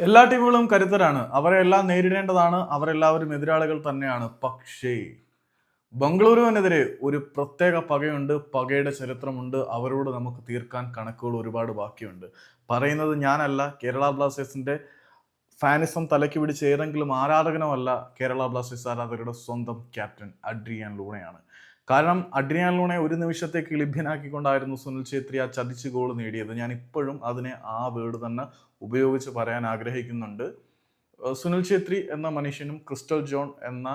എല്ലാ ടീമുകളും കരുത്തരാണ്. അവരെല്ലാം നേരിടേണ്ടതാണ്. അവരെല്ലാവരും എതിരാളികൾ തന്നെയാണ്. പക്ഷേ ബംഗളൂരുവിനെതിരെ ഒരു പ്രത്യേക പകയുണ്ട്. പകയുടെ ചരിത്രമുണ്ട്. അവരോട് നമുക്ക് തീർക്കാൻ കണക്കുകൾ ഒരുപാട് ബാക്കിയുണ്ട്. പറയുന്നത് ഞാനല്ല. കേരള ബ്ലാസ്റ്റേഴ്സിന്റെ ഫാനിസം തലയ്ക്ക് പിടിച്ച് ഏതെങ്കിലും ആരാധകനോ അല്ല കേരള ബ്ലാസ്റ്റേഴ്സ് ആരാധകരുടെ സ്വന്തം ക്യാപ്റ്റൻ അഡ്രിയാൻ ലൂണയാണ്. കാരണം അഡ്രിയാലോണെ ഒരു നിമിഷത്തേക്ക് ലഭ്യനാക്കിക്കൊണ്ടായിരുന്നു സുനിൽ ഛേത്രി ആ ചതിച്ച് ഗോൾ നേടിയത്. ഞാൻ ഇപ്പോഴും അതിനെ ആ വേർഡ് തന്നെ ഉപയോഗിച്ച് പറയാൻ ആഗ്രഹിക്കുന്നുണ്ട്. സുനിൽ ഛേത്രി എന്ന മനുഷ്യനും ക്രിസ്റ്റൽ ജോൺ എന്ന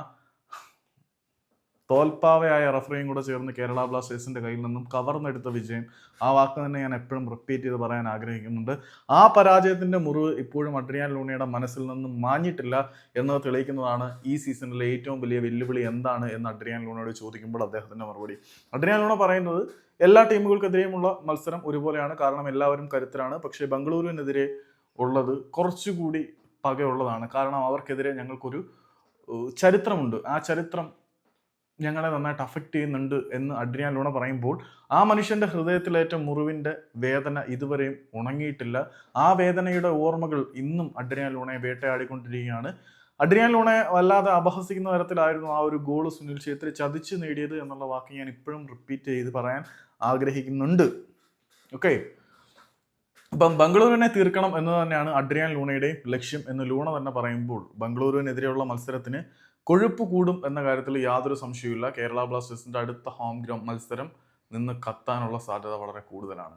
തോൽപ്പാവയായ റഫറിയും കൂടെ ചേർന്ന് കേരള ബ്ലാസ്റ്റേഴ്സിന്റെ കയ്യിൽ നിന്നും കവർന്നെടുത്ത വിജയം. ആ വാക്ക് തന്നെ ഞാൻ എപ്പോഴും റിപ്പീറ്റ് ചെയ്ത് പറയാൻ ആഗ്രഹിക്കുന്നുണ്ട്. ആ പരാജയത്തിന്റെ മുറിവ് ഇപ്പോഴും അഡ്രിയാൻ ലൂണിയുടെ മനസ്സിൽ നിന്നും മാഞ്ഞിട്ടില്ല എന്നത് തെളിയിക്കുന്നതാണ് ഈ സീസണിലെ ഏറ്റവും വലിയ വെല്ലുവിളി എന്താണ് എന്ന് അഡ്രിയാൻ ലൂണയോട് ചോദിക്കുമ്പോൾ അദ്ദേഹത്തിന്റെ മറുപടി. അഡ്രിയാൻ ലൂണ പറയുന്നത് എല്ലാ ടീമുകൾക്കെതിരെയുമുള്ള മത്സരം ഒരുപോലെയാണ്. കാരണം എല്ലാവരും കരുത്തരാണ്. പക്ഷേ ബംഗളൂരുവിനെതിരെ ഉള്ളത് കുറച്ചുകൂടി പകയുള്ളതാണ്. കാരണം അവർക്കെതിരെ ഞങ്ങൾക്കൊരു ചരിത്രമുണ്ട്. ആ ചരിത്രം ഞങ്ങളെ നന്നായിട്ട് അഫക്റ്റ് ചെയ്യുന്നുണ്ട് എന്ന് അഡ്രിയാൻ ലൂണ പറയുമ്പോൾ ആ മനുഷ്യന്റെ ഹൃദയത്തിലേറ്റ മുറിവിന്റെ വേദന ഇതുവരെയും ഉണങ്ങിയിട്ടില്ല. ആ വേദനയുടെ ഓർമ്മകൾ ഇന്നും അഡ്രിയാൻ ലൂണയെ വേട്ടയാടിക്കൊണ്ടിരിക്കുകയാണ്. അഡ്രിയാൻ ലൂണയെ വല്ലാതെ അപഹസിക്കുന്ന തരത്തിലായിരുന്നു ആ ഒരു ഗോൾ സുനിൽ ഛേത്രി ചതിച്ച് നേടിയത് എന്നുള്ള വാക്ക് ഞാൻ ഇപ്പോഴും റിപ്പീറ്റ് ചെയ്ത് പറയാൻ ആഗ്രഹിക്കുന്നുണ്ട്. ഓക്കെ അപ്പം ബംഗളൂരുവിനെ തീർക്കണം എന്ന് തന്നെയാണ് അഡ്രിയാൻ ലൂണയുടെയും ലക്ഷ്യം എന്ന് ലൂണ തന്നെ പറയുമ്പോൾ ബംഗളൂരുവിനെതിരെയുള്ള മത്സരത്തിന് കൊഴുപ്പ് കൂടും എന്ന കാര്യത്തിൽ യാതൊരു സംശയവുമില്ല. കേരള ബ്ലാസ്റ്റേഴ്സിന്റെ അടുത്ത ഹോം ഗ്രൗണ്ട് മത്സരം നിന്ന് കത്താനുള്ള സാധ്യത വളരെ കൂടുതലാണ്.